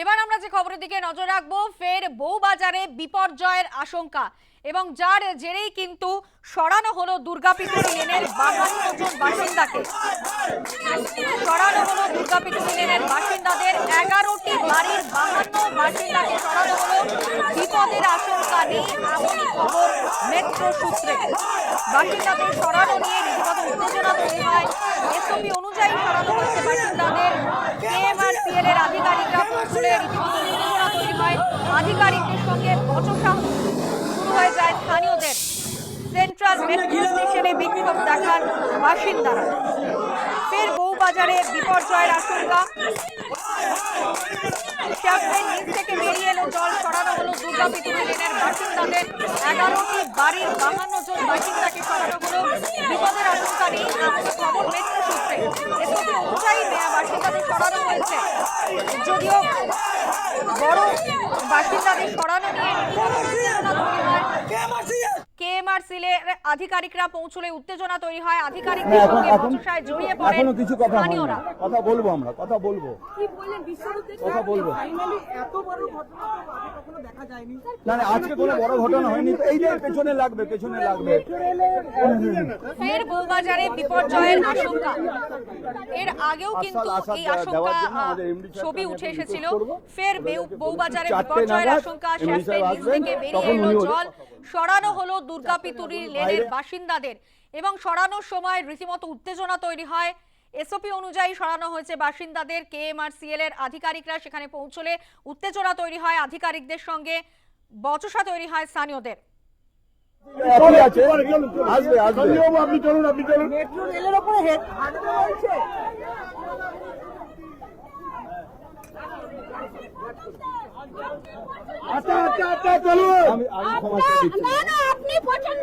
এবার আমরা যে খবরের দিকে নজর রাখব, ফের বউবাজারে বিপর্যয়ের আশঙ্কা। এবং যার জেরেই কিন্তু সরানো হলো দুর্গাপিতুরি লেনের বাসিন্দাকে। সরানো হলো দুর্গাপিতুরি লেনের বাসিন্দাদের এগারোটি বাড়ির বাহান্ন বাসিন্দাকে সরানো হলো। বিপদের আশঙ্কা নেই এমনই খবর মেট্রো সূত্রে। বাসিন্দাদের সরানো নিয়ে রীতিমতো উত্তেজনা তৈরি হয়। এসওপি অনুযায়ী সরানো হয়েছে বাসিন্দাদের। কেএমআরসিএল এর আধিকারিকরা তৈরি হয় আধিকারিকদের সঙ্গে বচসা শুরু হয়ে যায় স্থানীয়দের। সেন্ট্রাল মেট্রো স্টেশনে বিক্ষোভ দেখান বাসিন্দারা। ফের বউবাজারে বিপর্যয়ের আশঙ্কা। শ্যাম্পেন নিচ থেকে বেরিয়ে এলো জল সরানো হলো লেনের বাসিন্দাদের। এগারোটি বাড়ির বাহান্ন জন বাসিন্দাকে সরানো হলো বিপদের আশঙ্কা নেই এমন খবর মেট্রো সূত্রে এসব অনুযায়ী মেয়া বাসিন্দাদের সরানো হয়েছে যদিও বড় বাসিন্দাদের সরানো নিয়ে রীতিমতো উত্তেজনা তৈরি হয় কেএমআরসিল এর আধিকারিকরা পৌঁছলে উত্তেজনা তৈরি হয়। আধিকারিকদের সঙ্গে এখন বচসায় জড়িয়ে পড়েন এখনও কিছু কথা হয়নি। স্থানীয়রা। কথা বলব আমরা কথা বলব। কি বললেন বিশ্বরূপ কথা বলব। ফাইনালি এত বড় ঘটনা তো আগে কখনো দেখা যায়নি? না না আজকে কোনো বড় ঘটনা হয়নি। তো এই যে পেছনে লাগবে পেছনে লাগবে। ফের বউবাজারে বিপর্যয়ের আশঙ্কা। এর আগেও কিন্তু এই দেওয়ার আশঙ্কা জন্য আহ, আমাদের MD সাহেবকে ছবি আমি উঠে এসেছিল। request করব। ফের বেউ- বউবাজারে চারটে বিপর্যয়ের নাগাদ আশঙ্কা MD নিচ আসবেন, থেকে বেরিয়ে তখন এলো উনি ওদের জল। সরানো হলো দুর্গাপিতুরি লেনের বাইরে- বাসিন্দাদের। এবং সরানোর সময় রীতিমতো উত্তেজনা তৈরি হয়। এসওপি অনুযায়ী সরানো হয়েছে বাসিন্দাদের। কেএমআরসিএল এর আধিকারিকরা সেখানে পৌঁছলে উত্তেজনা তৈরি হয় আধিকারিকদের সঙ্গে। বচসা তৈরি হয় স্থানীয়দের। আচ্ছা আচ্ছা আচ্ছা চলুন। আমি আমি ক্ষমা করে না না আপনি পছন্দ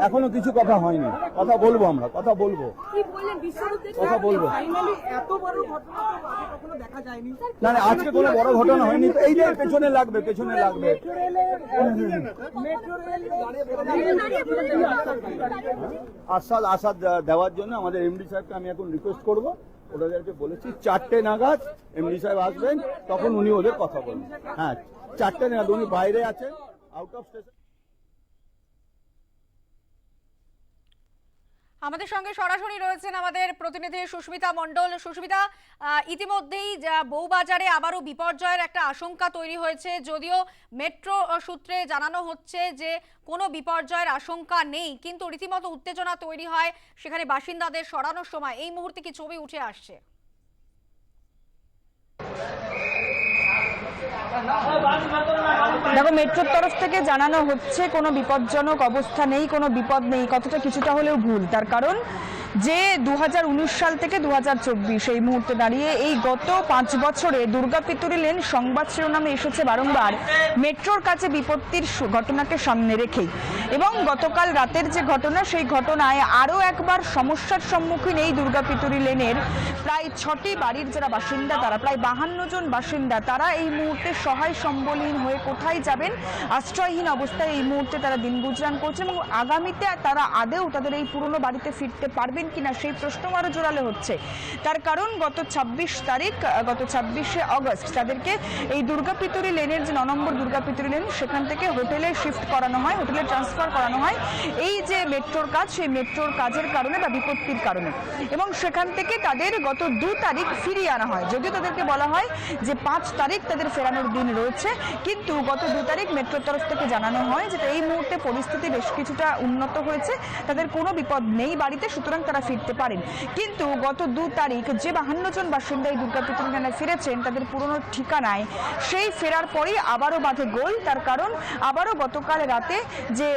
এখনও কিছু কথা হয়নি। কথা বলব আমরা কথা বলব। কথা বলব। ফাইনালি এত বড় ঘটনা তো আগে কখনো দেখা যায়নি। না না আজকে কোনো বড় ঘটনা হয়নি তো। এই যে পেছনে লাগবে পেছনে লাগবে। মেট্রো রেল আশ্বাস আশ্বাস দে- দেওয়ার জন্য আমাদের এমডি সাহেবকে আমি এখন রিকোয়েস্ট করব। ওনাদেরকে বলেছি চারটে নাগাদ এমডি সাহেব আসবেন তখন উনি ওদের কথা বলবেন। হ্যাঁ চারটে নাগাদ উনি বাইরে আছেন আউট অফ স্টেশন আমাদের সঙ্গে সরাসরি রয়েছেন আমাদের প্রতিনিধি সুস্মিতা মণ্ডল। সুস্মিতা ইতিমধ্যেই বউবাজারে আবারও বিপর্যয়ের একটা আশঙ্কা তৈরি হয়েছে। যদিও মেট্রো সূত্রে জানানো হচ্ছে যে কোনো বিপর্যয়ের আশঙ্কা নেই, কিন্তু রীতিমতো উত্তেজনা তৈরি হয় সেখানে বাসিন্দাদের সরানোর সময়। এই মুহূর্তে কি ছবি উঠে আসছে? দেখো, মেট্রোর তরফ থেকে জানানো হচ্ছে, কোনো বিপজ্জনক অবস্থা নেই, কোনো বিপদ নেই। কতটা কিছুটা হলেও ভুল, তার কারণ যে দু হাজার উনিশ সাল থেকে দু হাজার চব্বিশ এই মুহূর্তে দাঁড়িয়ে এই গত পাঁচ বছরে দুর্গাপিতুরি লেন সংবাদ শিরোনামে এসেছে বারংবার। মেট্রোর কাছে বিপত্তির ঘটনাকে সামনে রেখেই। এবং গতকাল রাতের যে ঘটনা, সেই ঘটনায় আরও একবার সমস্যার সম্মুখীন এই দুর্গাপিতুরি লেনের প্রায় ছটি বাড়ির যারা বাসিন্দা, তারা প্রায় বাহান্ন জন বাসিন্দা, তারা এই মুহূর্তে সহায় সম্বলহীন হয়ে কোথায় যাবেন? আশ্রয়হীন অবস্থায় এই মুহূর্তে তারা দিন গুজরান করছেন এবং আগামীতে তারা আদেও তাদের এই পুরনো বাড়িতে ফিরতে পারবেন কিনা সেই প্রশ্ন আরও জোরালো হচ্ছে। তার কারণ গত ছাব্বিশ তারিখ গত ছাব্বিশে অগস্ট তাদেরকে এই দুর্গাপিতুরি লেনের যে নম্বর দুর্গাপিতুরি লেন, সেখান থেকে হোটেলে শিফট করানো হয়, হোটেলে ট্রান্সফার করানো হয়। এই যে মেট্রোর কাজ, সেই মেট্রোর কাজের কারণে বা বিপত্তির কারণে। এবং সেখান থেকে তাদের গত দু তারিখ ফিরিয়ে আনা হয়। যদিও তাদেরকে বলা হয় যে পাঁচ তারিখ তাদের ফেরানোর দিন রয়েছে, কিন্তু গত দু তারিখ মেট্রোর তরফ থেকে জানানো হয় যে এই মুহূর্তে পরিস্থিতি বেশ কিছুটা উন্নত হয়েছে। তাদের কোনো বিপদ নেই বাড়িতে, সুতরাং তারা ফিরতে পারেন। কিন্তু গত দু তারিখ যে বাহান্ন জন বাসিন্দা এই দুর্গাপিতুরিখানে ফিরেছেন, তাদের পুরনো ঠিকানায় সেই ফেরার পরেই আবারও বাঁধে গোল। তার কারণ, আবারও গতকাল রাতে যে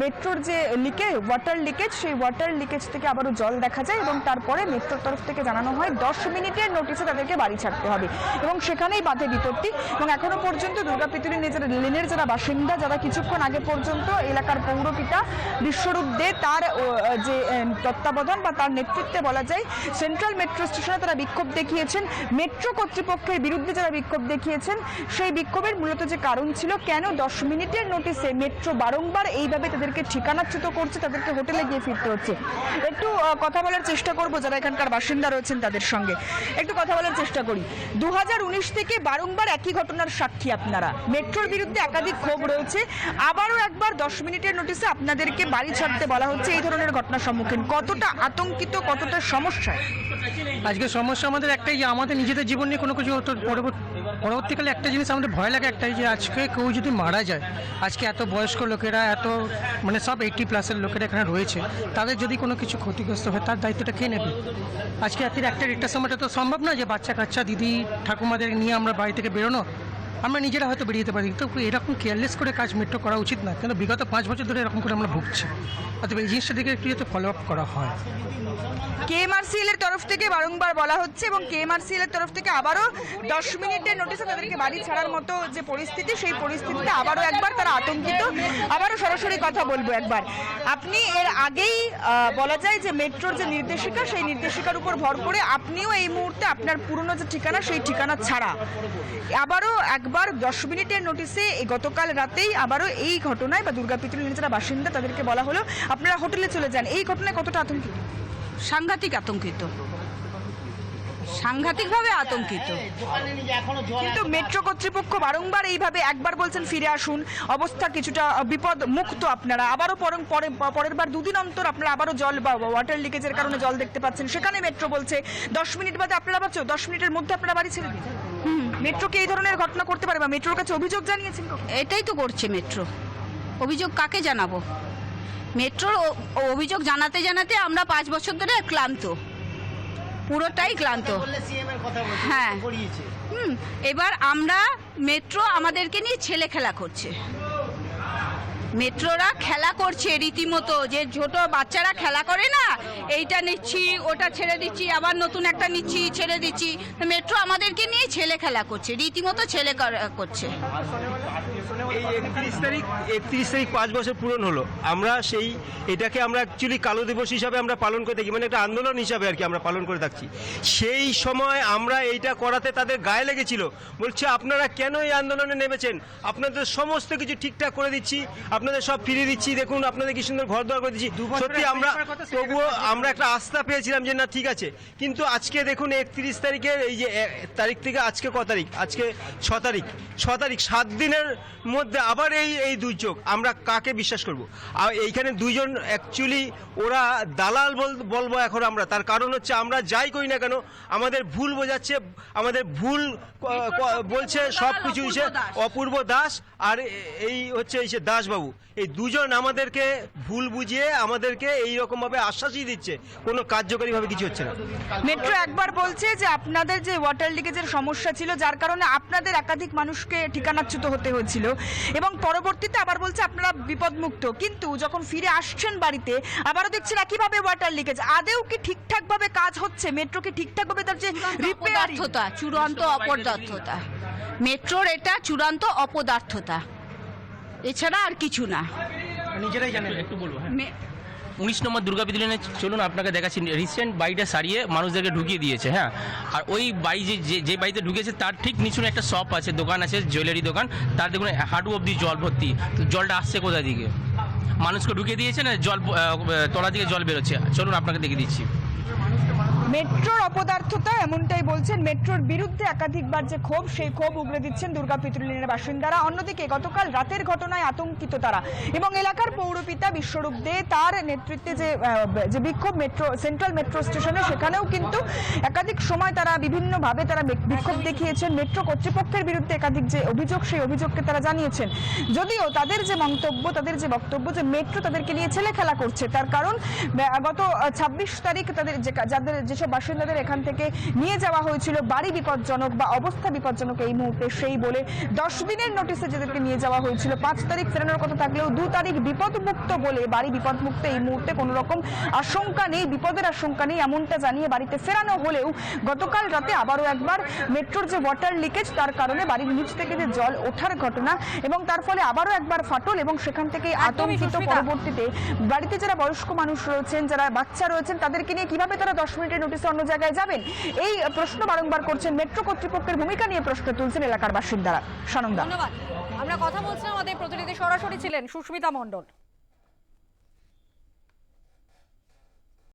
মেট্রোর যে লিকেজ, ওয়াটার লিকেজ, সেই ওয়াটার লিকেজ থেকে আবারও জল দেখা যায় এবং তারপরে মেট্রোর তরফ থেকে জানানো হয় দশ মিনিটের নোটিশে তাদেরকে বাড়ি ছাড়তে হবে এবং সেখানেই বাঁধে বিপত্তি এবং এখনও পর্যন্ত দুর্গাপিতুরি নিজের লেনের যারা বাসিন্দা, যারা কিছুক্ষণ আগে পর্যন্ত এলাকার পৌরপিতা বিশ্বরূপ দে তার যে তত্ত্বাবধানে প্রধান বা তার নেতৃত্বে বলা যায় সেন্ট্রাল মেট্রো স্টেশনে তারা বিক্ষোভ দেখিয়েছেন। মেট্রো কর্তৃপক্ষের বিরুদ্ধে যারা বিক্ষোভ দেখিয়েছেন, সেই বিক্ষোভের মূলত যে কারণ ছিল, কেন দশ মিনিটের নোটিসে মেট্রো বারংবার এইভাবে তাদেরকে ঠিকানাচ্যুত করছে, তাদেরকে হোটেলে গিয়ে ফিরতে হচ্ছে? একটু কথা বলার চেষ্টা করব, যারা এখানকার বাসিন্দা রয়েছেন তাদের সঙ্গে। একটু কথা বলার চেষ্টা করি। দু হাজার উনিশ থেকে বারংবার একই ঘটনার সাক্ষী আপনারা। মেট্রোর বিরুদ্ধে একাধিক ক্ষোভ রয়েছে। আবারও একবার দশ মিনিটের নোটিসে আপনাদেরকে বাড়ি ছাড়তে বলা হচ্ছে, এই ধরনের ঘটনার সম্মুখীন। কতটা আতঙ্কিত কতটা সমস্যায় আজকে সমস্যা আমাদের একটাই যে আমাদের নিজেদের জীবন নিয়ে কোনো কিছু পরবর্তীকালে একটা জিনিস আমাদের ভয় লাগে একটাই যে আজকে কেউ যদি মারা যায়, আজকে এত বয়স্ক লোকেরা, এত মানে সব এইটি প্লাসের লোকেরা এখানে রয়েছে, তাদের যদি কোনো কিছু ক্ষতিগ্রস্ত হয়, তার দায়িত্বটা কে নেবে? আজকে একটা দেড়টার সময়টা তো সম্ভব না যে বাচ্চা কাচ্চা দিদি, ঠাকুমাদের নিয়ে আমরা বাড়ি থেকে বেরোনো আমরা নিজেরা হয়তো বেরিয়ে যেতে পারি তো এরকম কেয়ারলেস করে কাজ মেট্রো করা উচিত না। কিন্তু বিগত পাঁচ বছর ধরে এরকম করে আমরা ভুগছি। অতএব এই জিনিসটা দিকে একটু যাতে ফলো আপ করা হয়। কেএমআরসিএল এর তরফ থেকে বারংবার বলা হচ্ছে এবং কেএমআরসিএল এর তরফ থেকে আবারও দশ মিনিটের নোটিশে তাদেরকে বাড়ি ছাড়ার মতো যে পরিস্থিতি, সেই পরিস্থিতিতে আবারও একবার তারা আতঙ্কিত। আবারও সরাসরি কথা বলব একবার। আপনি এর আগেই বলা যায় যে মেট্রোর যে নির্দেশিকা, সেই নির্দেশিকার উপর ভর করে আপনিও এই মুহূর্তে আপনার পুরনো যে ঠিকানা, সেই ঠিকানা ছাড়া। আবারও একবার দশ মিনিটের নোটিশে এই গতকাল রাতেই আবারও এই ঘটনায় বা দুর্গাপিতুলের যারা বাসিন্দা তাদেরকে বলা হলো। আপনারা হোটেলে চলে যান। এই ঘটনায় কতটা আতঙ্কিত? সাংঘাতিক আতঙ্কিত। সাংঘাতিকভাবে আতঙ্কিত। কিন্তু মেট্রো কর্তৃপক্ষ বারংবার এইভাবে একবার বলছেন ফিরে আসুন। অবস্থা কিছুটা বিপদ মুক্ত আপনারা। আবারও পরং পরে পরের বার দুদিন অন্তর আপনারা আবারও জল বা ওয়াটার লিকেজের কারণে জল দেখতে পাচ্ছেন। সেখানে মেট্রো বলছে দশ মিনিট বাদে আপনারা পাচ্ছ দশ মিনিটের মধ্যে আপনারা বাড়ি ছেড়ে দিন। মেট্রো কি এই ধরনের ঘটনা করতে পারে বা মেট্রোর কাছে অভিযোগ জানিয়েছেন? এটাই তো করছে মেট্রো। অভিযোগ কাকে জানাব? মেট্রোর অভিযোগ জানাতে জানাতে আমরা পাঁচ বছর ধরে ক্লান্ত। পুরোটাই ক্লান্ত। হ্যাঁ। এবার আমরা মেট্রো আমাদেরকে নিয়ে ছেলে খেলা করছে। মেট্রোরা খেলা করছে রীতিমতো। যে ছোট বাচ্চারা খেলা করে না, এইটা নিচ্ছি, ওটা ছেড়ে দিচ্ছি, আবার নতুন একটা নিচ্ছি, ছেড়ে দিচ্ছি। মেট্রো আমাদেরকে নিয়ে ছেলে খেলা করছে, রীতিমতো ছেলে করা- করছে। এই একত্রিশ তারিখ একত্রিশ তারিখ পাঁচ বছর পূরণ হলো। আমরা সেই, এটাকে আমরা অ্যাকচুয়ালি কালো দিবস হিসাবে আমরা পালন করে থাকি মানে একটা আন্দোলন হিসাবে আর কি আমরা পালন করে থাকছি। সেই সময় আমরা এইটা করাতে তাদের গায়ে লেগেছিল। বলছে, আপনারা কেন এই আন্দোলনে নেমেছেন? আপনাদের সমস্ত কিছু ঠিকঠাক করে দিচ্ছি। আপনাদের সব ফিরিয়ে দিচ্ছি। দেখুন আপনাদের কি সুন্দর ঘর দোয়ার করে দিচ্ছি। সত্যি আমরা তবুও আমরা একটা আস্থা পেয়েছিলাম যে না ঠিক আছে। কিন্তু আজকে দেখুন একত্রিশ তারিখের এই যে তারিখ থেকে আজকে ক তারিখ? আজকে ছ তারিখ। ছ তারিখ সাত দিনের মধ্যে আবার এই এই দুর্যোগ আমরা কাকে বিশ্বাস করব? আর এইখানে দুইজন অ্যাকচুয়ালি ওরা দালাল বল- বলব এখন আমরা। তার কারণ হচ্ছে আমরা যাই করি না কেন আমাদের ভুল বোঝাচ্ছে আমাদের ভুল বলছে সব কিছু অপূর্ব দাস। অপূর্ব দাস। আর এই হচ্ছে এই সে দাসবাবু। এই দুজন আমাদেরকে ভুল বুঝিয়ে আমাদেরকে এই রকম ভাবে আশ্বাসই দিচ্ছে। কোনো কার্যকরীভাবে কিছু হচ্ছে না। মেট্রো একবার বলছে যে আপনাদের যে ওয়াটার লিকেজের সমস্যা ছিল যার কারণে আপনাদের একাধিক মানুষকে ঠিকানাচ্যুত হতে হয়েছিল এবং পরবর্তীতে আবার বলছে আপনারা বিপদমুক্ত। কিন্তু যখন ফিরে আসছেন বাড়িতে আবারও দেখছেন একইভাবে ওয়াটার লিকেজ আদেও কি ঠিকঠাকভাবে কাজ হচ্ছে? মেট্রো কি ঠিকঠাকভাবে তার যে রিপেয়ারিং চূড়ান্ত অপদার্থতা। মেট্রোর এটা চূড়ান্ত অপদার্থতা। এছাড়া আর কিছু না। নিজেরাই জানেন একটু বলব হ্যাঁ। উনিশ নম্বর দুর্গা পিতুলিনে চলুন আপনাকে দেখাচ্ছি। রিসেন্ট বাড়িটা সারিয়ে মানুষদেরকে ঢুকিয়ে দিয়েছে হ্যাঁ। আর ওই বাড়ি যে যে- বাড়িতে ঢুকেছে তার ঠিক নিচুনে একটা শপ আছে দোকান আছে জুয়েলারি দোকান। তার দেখুন হাঁটু অবধি জল ভর্তি। তো জলটা আসছে কোথা দিকে? মানুষকে ঢুকিয়ে দিয়েছে না জল তলা থেকে জল বেরোচ্ছে? চলুন আপনাকে দেখিয়ে দিচ্ছি। মেট্রোর অপদার্থতা এমনটাই বলছেন, মেট্রোর বিরুদ্ধে একাধিকবার যে ক্ষোভ, সেই ক্ষোভ উগড়ে দিচ্ছেন দুর্গা পিতৃলীনের বাসিন্দারা। অন্যদিকে গতকাল রাতের ঘটনায় আতঙ্কিত তারা। এবং এলাকার পৌরপিতা বিশ্বরূপ দে তার নেতৃত্বে যে যে বিক্ষোভ মেট্রো, সেন্ট্রাল মেট্রো স্টেশনে, সেখানেও কিন্তু একাধিক সময় তারা বিভিন্নভাবে তারা বিক্ষোভ দেখিয়েছেন। মেট্রো কর্তৃপক্ষের বিরুদ্ধে একাধিক যে অভিযোগ, সেই অভিযোগকে তারা জানিয়েছেন। যদিও তাদের যে মন্তব্য, তাদের যে বক্তব্য যে মেট্রো তাদেরকে নিয়ে ছেলে খেলা করছে, তার কারণ গত ছাব্বিশ তারিখ তাদের যে যাদের যে যেসব বাসিন্দাদের এখান থেকে নিয়ে যাওয়া হয়েছিল। বাড়ি বিপজ্জনক বা অবস্থা বিপজ্জনক এই মুহূর্তে সেই বলে দশ দিনের নোটিশে যাদেরকে নিয়ে যাওয়া হয়েছিল। পাঁচ তারিখ ফেরানোর কথা থাকলেও দু তারিখ বিপদমুক্ত বলে বাড়ি বিপদমুক্ত এই মুহূর্তে কোনো রকম আশঙ্কা নেই বিপদের আশঙ্কা নেই এমনটা জানিয়ে বাড়িতে ফেরানো হলেও গতকাল রাতে আবারও একবার মেট্রোর যে ওয়াটার লিকেজ তার কারণে বাড়ির নিচ থেকে যে জল ওঠার ঘটনা এবং তার ফলে আবারও একবার ফাটল এবং সেখান থেকে আতঙ্কিত পরবর্তীতে বাড়িতে যারা বয়স্ক মানুষ রয়েছেন যারা বাচ্চা রয়েছেন তাদেরকে নিয়ে কীভাবে তারা দশ মিনিটের নোটিসে অন্য জায়গায় যাবেন? এই প্রশ্ন বারংবার করছেন মেট্রো কর্তৃপক্ষের ভূমিকা নিয়ে প্রশ্ন তুলছেন এলাকার বাসিন্দারা। সানন্দা। ধন্যবাদ। আমরা কথা বলছিলাম আমাদের প্রতিনিধি সরাসরি ছিলেন সুস্মিতা মণ্ডল।